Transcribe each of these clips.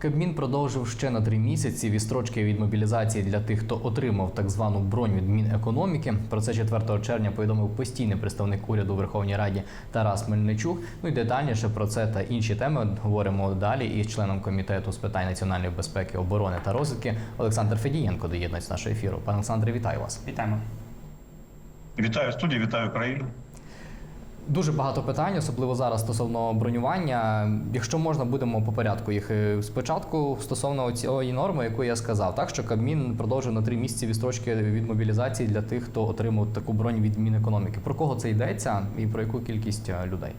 Кабмін продовжив ще на три місяці відстрочки від мобілізації для тих, хто отримав так звану бронь від Мінекономіки. Про це 4 червня повідомив постійний представник уряду Верховній Раді Тарас Мельничук. Ну і детальніше про це та інші теми говоримо далі із членом комітету з питань національної безпеки, оборони та розвідки Олександр Федієнко доєднується до нашого ефіру. Пане Олександре, вітаю вас. Вітаємо. Вітаю студію, вітаю країну. Дуже багато питань, особливо зараз стосовно бронювання. Якщо можна, будемо по порядку їх Е, спочатку стосовно цієї норми, яку я сказав, так що Кабмін продовжив на три місяці відстрочки від мобілізації для тих, хто отримав таку бронь від Мінекономіки. Про кого це йдеться і про яку кількість е, людей?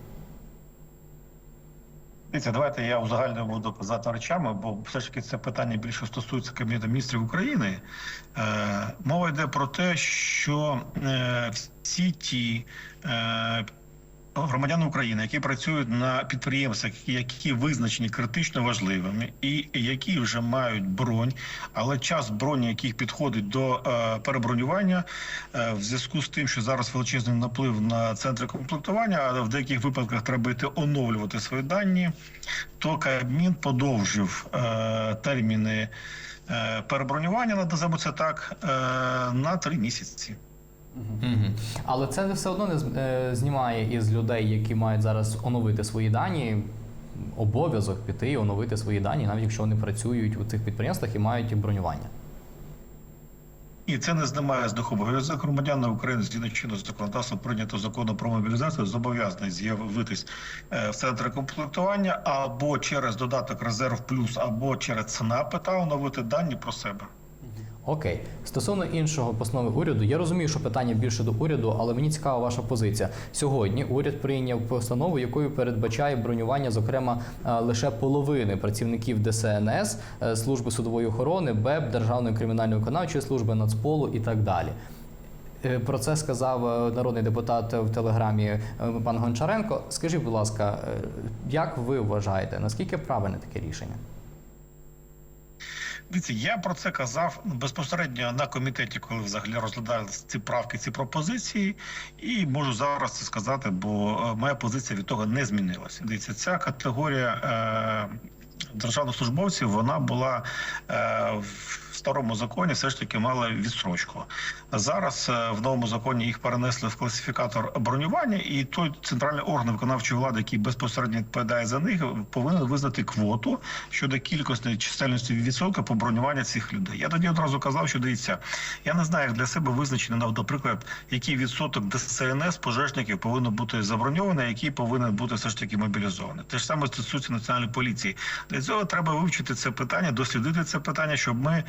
Дивіться, давайте я узагальнено буду казати речами, бо все ж таки це питання більше стосується Кабінету міністрів України. Е, мова йде про те, що е, всі ті е, громадяни України, які працюють на підприємствах, які визначені критично важливими, і які вже мають бронь, але час броні, яких підходить до е, перебронювання, е, в зв'язку з тим, що зараз величезний наплив на центри комплектування, а в деяких випадках треба йти оновлювати свої дані, то Кабмін подовжив е, терміни е, перебронювання, називаємо це так, е, на три місяці. Угу. Але це все одно не е, знімає із людей, які мають зараз оновити свої дані. Обов'язок піти і оновити свої дані, навіть якщо вони працюють у цих підприємствах і мають бронювання. І це не знімає з них обов'язок громадяни України згідно чинного законодавства прийнято закону про мобілізацію, зобов'язаний з'явитись е, в центрі комплектування або через додаток резерв плюс, або через ЦНАПи та оновити дані про себе. Окей, стосовно іншого постанови уряду, я розумію, що питання більше до уряду, але мені цікава ваша позиція. Сьогодні уряд прийняв постанову, якою передбачає бронювання, зокрема, е, лише половини працівників ДСНС, е, служби судової охорони, БЕП, Державної кримінальної виконавчої служби, Нацполу і так далі. Е, Про це сказав народний депутат в телеграмі пан Гончаренко. Скажіть, будь ласка, як ви вважаєте, наскільки правильне таке рішення? Дивіться, я про це казав безпосередньо на комітеті, коли взагалі розглядали ці правки, ці пропозиції, і можу зараз це сказати, бо е, моя позиція від того не змінилася. Дивіться, ця категорія е, державних службовців вона була е, в старому законі, все ж таки мала відстрочку. Зараз е, в новому законі їх перенесли в класифікатор бронювання, і той центральний орган виконавчої влади, який безпосередньо відповідає за них, повинен визнати квоту щодо кількості чисельності відсотка по бронювання цих людей. Я тоді одразу казав, що дивіться, я не знаю, як для себе визначено, наприклад, який відсоток ДСНС пожежників повинен бути заброньований, який повинен бути все ж таки мобілізований. Те ж саме стосується національної поліції. Для цього треба вивчити це питання, дослідити це питання, щоб ми.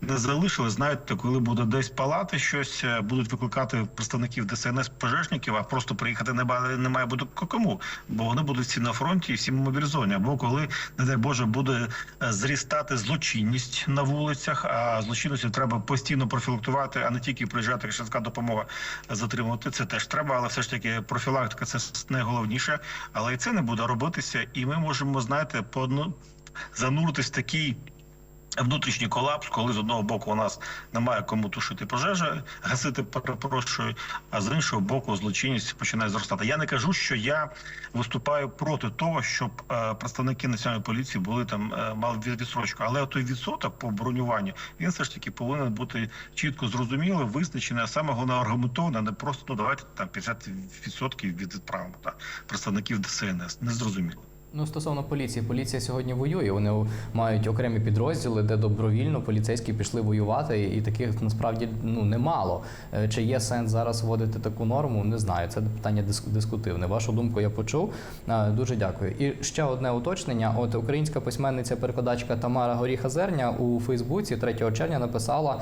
Не залишили, знаєте, коли буде десь палати щось, е, будуть викликати представників ДСНС пожежників, а просто приїхати не, має бути кому, бо вони будуть всі на фронті і всі мобілізовані. Або коли, не дай Боже, буде е, зрістати злочинність на вулицях, а злочинності треба постійно профілактувати, а не тільки приїжджати швидка допомога затримувати. Це теж треба, але все ж таки профілактика це найголовніше. Але і це не буде робитися, і ми можемо, знаєте, по одну зануритись в такий. Внутрішній колапс, коли з одного боку у нас немає кому тушити пожежі, гасити перепрошую, а з іншого боку злочинність починає зростати. Я не кажу, що я виступаю проти того, щоб е, представники національної поліції були там е, мали від- відстрочку, але той відсоток по бронюванню він все ж таки повинен бути чітко зрозумілий, визначений, а саме головне аргументований, а не просто ну давайте там 50% від відправимо та представників ДСНС. Не зрозуміло. Ну, стосовно поліції, поліція сьогодні воює. Вони мають окремі підрозділи, де добровільно поліцейські пішли воювати, і таких насправді ну немало. Е, Чи є сенс зараз вводити таку норму? Не знаю. Це питання диск- дискутивне. Вашу думку я почув. Е, Дуже дякую. І ще одне уточнення: от українська письменниця-перекладачка Тамара Горіха Зерня у Фейсбуці 3 червня написала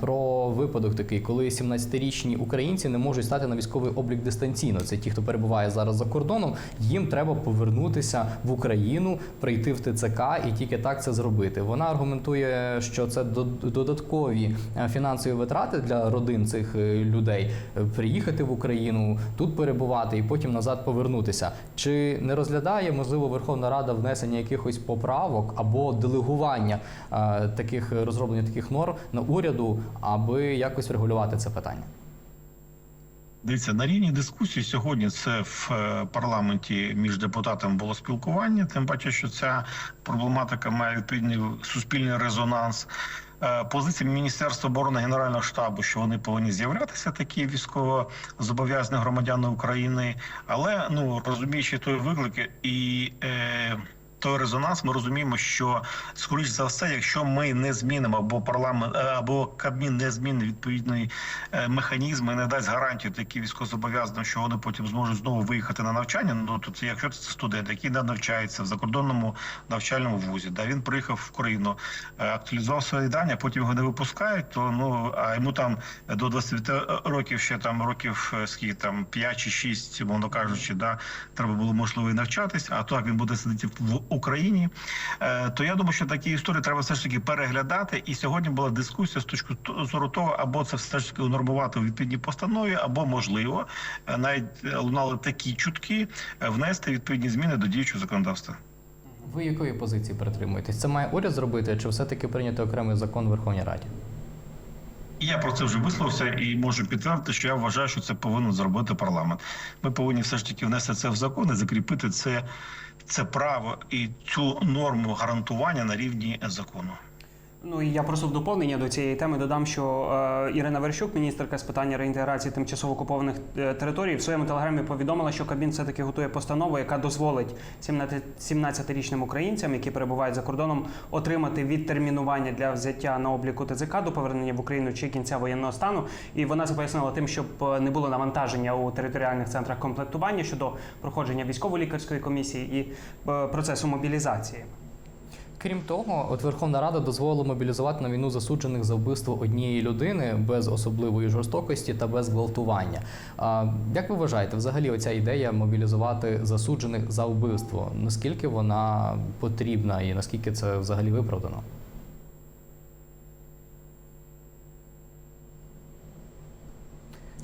про випадок такий, коли 17-річні українці не можуть стати на військовий облік дистанційно. Це ті, хто перебуває зараз за кордоном. Їм треба повернутися в Україну, прийти в ТЦК і тільки так це зробити. Вона аргументує, що це до- додаткові е, фінансові витрати для родин цих е, людей е, приїхати в Україну, тут перебувати і потім назад повернутися. Чи не розглядає можливо Верховна Рада внесення якихось поправок або делегування таких розроблення таких норм на уряду, аби якось врегулювати це питання? Дивіться, на рівні дискусії сьогодні це в е, парламенті між депутатами було спілкування. Тим паче, що ця проблематика має відповідний суспільний резонанс. Е, Позиція Міністерства оборони Генерального штабу, що вони повинні з'являтися такі військово зобов'язані громадяни України, але ну розуміючи той виклик і. Е, той резонанс, ми розуміємо, що скоріш за все, якщо ми не змінимо або парламент е, або Кабмін не змінить відповідний е, механізм і не дасть гарантію такі військовозобов'язаним, що вони потім зможуть знову виїхати на навчання. Ну то це якщо це студент, який не навчається в закордонному навчальному вузі, да він приїхав в країну, е, актуалізував свої дані, потім його не випускають. То ну а йому там до 20 років ще там років скільки там 5 чи 6, мовно кажучи, да треба було можливо і навчатись. А так він буде сидіти в Україні. Е, то я думаю, що такі історії треба все ж таки переглядати. І сьогодні була дискусія з точки зору того, або це все ж таки унормувати у відповідній постанові, або можливо е, навіть е, лунали такі чутки внести відповідні зміни до діючого законодавства. Ви якої позиції притримуєтесь? Це має уряд зробити, чи все-таки прийняти окремий закон в Верховній Раді? Я про це вже висловився і можу підтвердити, що я вважаю, що це повинен зробити парламент. Ми повинні все ж таки внести це в закон і закріпити це, це право і цю норму гарантування на рівні закону. Ну і я просто в доповнення до цієї теми додам, що е, Ірина Верещук, міністерка з питання реінтеграції тимчасово окупованих е, територій, в своєму телеграмі повідомила, що Кабмін все таки готує постанову, яка дозволить 17 17-річним українцям, які перебувають за кордоном, отримати відтермінування для взяття на обліку ТЦК до повернення в Україну чи кінця воєнного стану. І вона це пояснила тим, щоб е, не було навантаження у територіальних центрах комплектування щодо проходження військово-лікарської комісії і е, процесу мобілізації. Крім того, от Верховна Рада дозволила мобілізувати на війну засуджених за вбивство однієї людини без особливої жорстокості та без гвалтування. А як ви вважаєте, взагалі оця ідея мобілізувати засуджених за вбивство? Наскільки вона потрібна і наскільки це взагалі виправдано?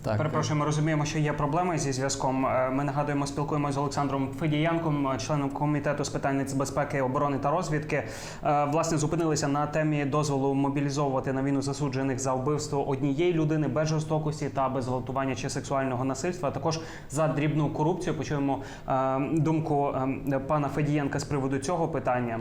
Так, Перепрошую, ми розуміємо, що є проблеми зі зв'язком. Е, Ми нагадуємо, спілкуємося з Олександром Федіянком, е, членом комітету з питань нацбезпеки, оборони та розвідки. Е, Власне, зупинилися на темі дозволу мобілізовувати на війну засуджених за вбивство однієї людини без жорстокості та без гвалтування чи сексуального насильства. Також за дрібну корупцію. Почуємо думку пана Федієнка з приводу цього питання.